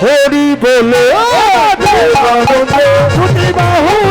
হরি বলে। বাহু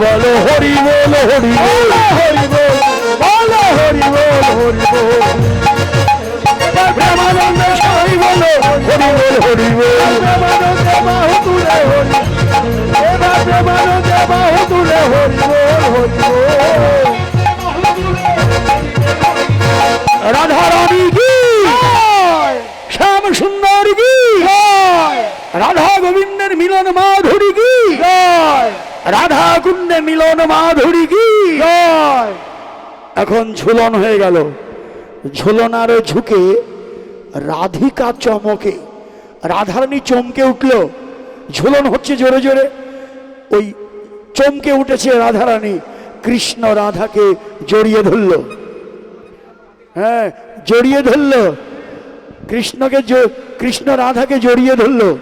বলো হরি বল হরি বল। হরি বল বলো হরি বল হরি বল। প্রেমানন্দে বলো হরি বল হরি বল। প্রেমানন্দে বাহু তুলে হরি এবার প্রেমানন্দে বাহু তুলে হরি বল হরি বল। রাধা রানী কি শ্যাম সুন্দর কি রাধা গোবিন্দের মিলন মাধুরী কি রাধা কুণ্ডে মিলন মাধুরী কি? এখন ঝুলন হয়ে গেল। ঝুলনার ঝুঁকে রাধিকা চমকে। রাধারানী চমকে উঠল। ঝুলন হচ্ছে জোরে জোরে। ওই চমকে উঠেছে রাধারানী। কৃষ্ণ রাধাকে জড়িয়ে ধরলো। হ্যাঁ জড়িয়ে ধরলো। কৃষ্ণকে কৃষ্ণ রাধাকে জড়িয়ে ধরলো।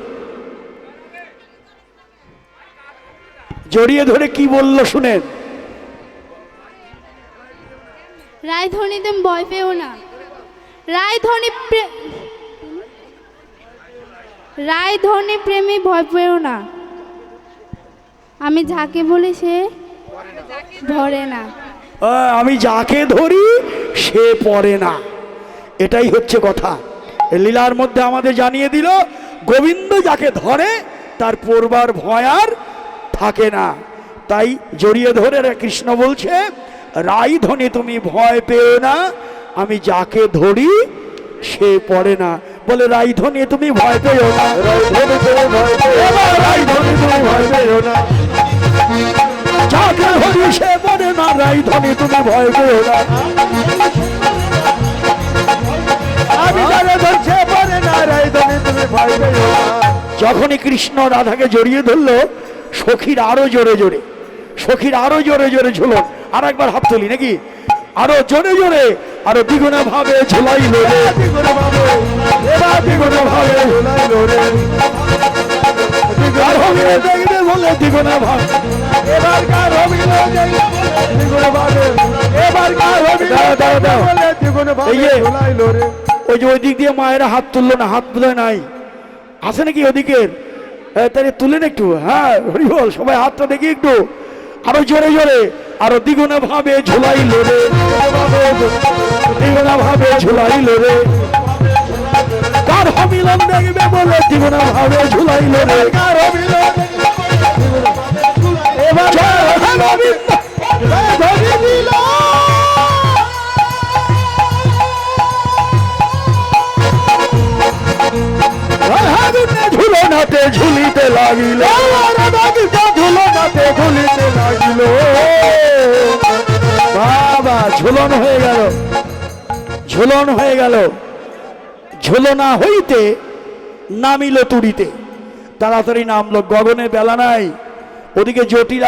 জড়িয়ে ধরে কি বলল শুনেন। রায়ধনীতে ভয় পেও না। রায়ধনী রায়ধনী প্রেমে ভয় পেও না। আমি যাকে বলি সে ধরে না। আমি যাকে ধরি সে পড়ে না। এটাই হচ্ছে কথা। লীলার মধ্যে আমাদের জানিয়ে দিল গোবিন্দ যাকে ধরে তার পড়বার ভয় আর থাকে না। তাই জড়িয়ে ধরে কৃষ্ণ বলছে রাই ধনে তুমি ভয় পেও না। আমি যাকে ধরি সে পড়ে না। বলে রাই ধনে তুমি ভয় পেও না। যাকে ধরি সে পড়ে না। রাই ধনে তুমি ভয় পেও না। আমি যাকে ধরছে পড়ে না। রাই তুমি ভয় পেও না। যখনই কৃষ্ণ রাধাকে জড়িয়ে ধরলো সখীর আরও জোরে জোরে সখীর আরও জোরে জোরে ঝুলো। আর একবার হাত তুলি নাকি? আরও জোরে জোরে আরও দ্বিগুণে ভাবে ঝুলাইলো রে। দ্বিগুণে ভাবে ভাবে রে। কার হবিলে দেখবে বলে দ্বিগুণে ভাবে। এবার কার হবিলে দ্বিগুণে ভাবে। এবার কার হবিলে বলে দ্বিগুণে ভাবে ঝুলাইলো রে। ওই যে ওই দিক দিয়ে মায়েরা হাত তুললো না হাত তুলে নাই। আছে নাকি ওদিকের? হ্যাঁ, তাহলে তুলেন একটু হ্যাঁ হরি বল সবাই হাতটা দেখি একটু আরও জোরে জোরে আরও দ্বিগুণে ভাবে ঝুলাই লেবে দ্বিগুণে ভাবে ঝুলাই লেবে কার হমিলন দেখবে বলে দ্বিগুণে ভাবে ঝুলাইলো রে কার হমিলন এবার ঝুলিতে লাগিল। ঝুলনাতে ঝুলিতে লাগিল। বাবা ঝুলন হয়ে গেল। ঝুলন হয়ে গেল। ঝুলনা হইতে নামিল তুড়িতে। তাড়াতাড়ি নামলো গগনে বেলা নাই। ওদিকে জটিলা